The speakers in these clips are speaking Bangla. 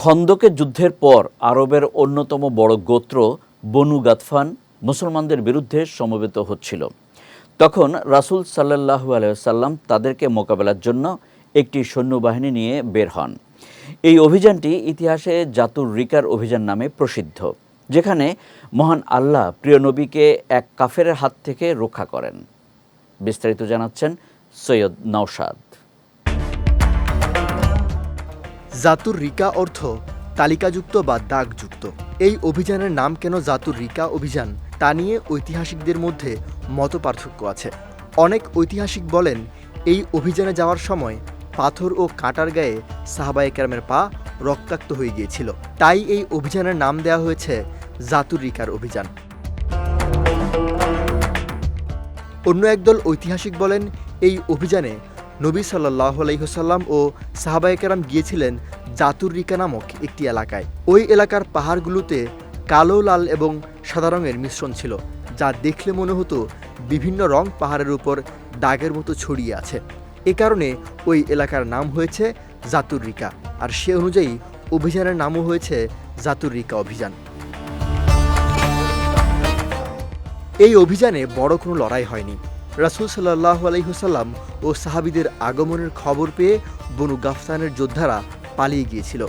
খন্দকের যুদ্ধের পর আরবের অন্যতম বড় গোত্র বনু গাতফান মুসলমানদের বিরুদ্ধে সমবেত হচ্ছিল। তখন রাসূল সাল্লাহু আলাইসাল্লাম তাদেরকে মোকাবেলার জন্য একটি সৈন্যবাহিনী নিয়ে বের হন। এই অভিযানটি ইতিহাসে জাতুর রিকার অভিযান নামে প্রসিদ্ধ, যেখানে মহান আল্লাহ প্রিয় নবীকে এক কাফের হাত থেকে রক্ষা করেন। বিস্তারিত জানাচ্ছেন সৈয়দ নওশাদ। জাতুর রিকা অর্থ তালিকাযুক্ত বা দাগযুক্ত। এই অভিযানের নাম কেন জাতুর রিকা অভিযান, তা নিয়ে ঐতিহাসিকদের মধ্যে মত পার্থক্য আছে। অনেক ঐতিহাসিক বলেন, এই অভিযানে যাওয়ার সময় পাথর ও কাঁটার গায়ে সাহাবায়ে কেরামের পা রক্তাক্ত হয়ে গিয়েছিল। তাই এই অভিযানের নাম দেওয়া হয়েছে জাতুর রিকার অভিযান। অন্য একদল ঐতিহাসিক বলেন, এই অভিযানে নবী সাল্লাহ আলাইহসাল্লাম ও সাহাবায়কেরাম গিয়েছিলেন জাতুরিকা নামক একটি এলাকায়। ওই এলাকার পাহাড়গুলোতে কালো, লাল এবং সাদা রঙের মিশ্রণ ছিল, যা দেখলে মনে হতো বিভিন্ন রং পাহাড়ের উপর দাগের মতো ছড়িয়ে আছে। এ কারণে ওই এলাকার নাম হয়েছে জাতুরিকা আর সে অনুযায়ী অভিযানের নামও হয়েছে জাতুরিকা অভিযান। এই অভিযানে বড় কোনো লড়াই হয়নি। রাসুল সাল্লাহ আলহিহসাল্লাম ও সাহাবিদের আগমনের খবর পেয়ে বনু গাফতানের যোদ্ধারা পালিয়ে গিয়েছিল।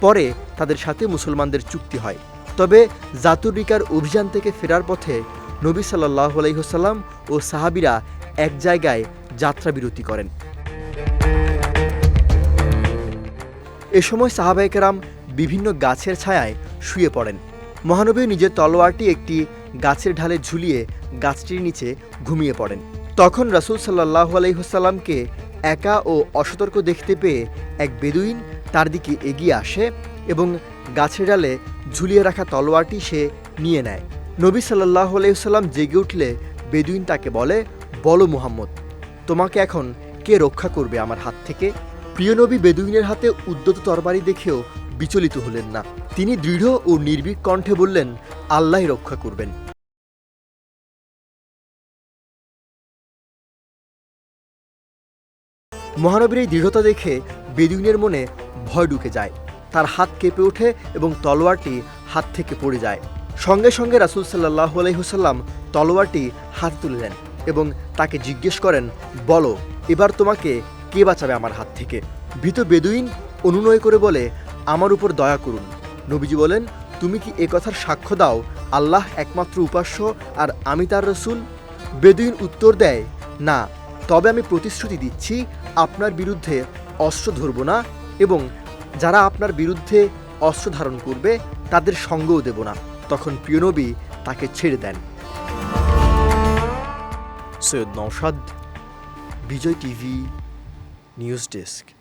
পরে তাদের সাথে মুসলমানদের চুক্তি হয়। তবে জাতুরিকার অভিযান থেকে ফেরার পথে নবী সাল্লাহ আলহিহসাল্লাম ও সাহাবিরা এক জায়গায় যাত্রা বিরতি করেন। এ সময় সাহাবাইকেরাম বিভিন্ন গাছের ছায়ায় শুয়ে পড়েন। মহানবী নিজের তলোয়ারটি একটি গাছের ঢালে ঝুলিয়ে গাছটির নিচে ঘুমিয়ে পড়েন। তখন রাসুল সাল্লাহ আলহিহসাল্লামকে একা ও অসতর্ক দেখতে পেয়ে এক বেদুইন তার দিকে এগিয়ে আসে এবং গাছের ডালে ঝুলিয়ে রাখা তলোয়ারটি সে নিয়ে নেয়। নবী সাল্লাহ আলহিহসাল্লাম জেগে উঠলে বেদুইন তাকে বলে, বলো মুহাম্মদ, তোমাকে এখন কে রক্ষা করবে আমার হাত থেকে? প্রিয় নবী বেদুইনের হাতে উদ্যত তরবারি দেখেও বিচলিত হলেন না। তিনি দৃঢ় ও নির্ভীক কণ্ঠে বললেন, আল্লাহ রক্ষা করবেন। মহানবীর এই দৃঢ়তা দেখে বেদুইনের মনে ভয় ঢুকে যায়। তার হাত কেঁপে ওঠে এবং তলোয়ারটি হাত থেকে পড়ে যায়। সঙ্গে সঙ্গে রাসুল সাল্লাহ আলহিহসাল্লাম তলোয়ারটি হাত তুলে নেন এবং তাকে জিজ্ঞেস করেন, বলো, এবার তোমাকে কে বাঁচাবে আমার হাত থেকে? ভীত বেদুইন অনুনয় করে বলে, আমার উপর দয়া করুন। নবীজি বলেন, তুমি কি এ কথার সাক্ষ্য দাও, আল্লাহ একমাত্র উপাস্য আর আমি তার রসুল? বেদুইন উত্তর দেয়, না, তবে আমি প্রতিশ্রুতি দিচ্ছি আপনার বিরুদ্ধে অস্ত্র ধরব না এবং যারা আপনার বিরুদ্ধে অস্ত্র ধারণ করবে, তাদের সঙ্গও দেব না। তখন প্রিয়নবী তাকে ছেড়ে দেন। Syed Naushad Bijoy TV, news desk.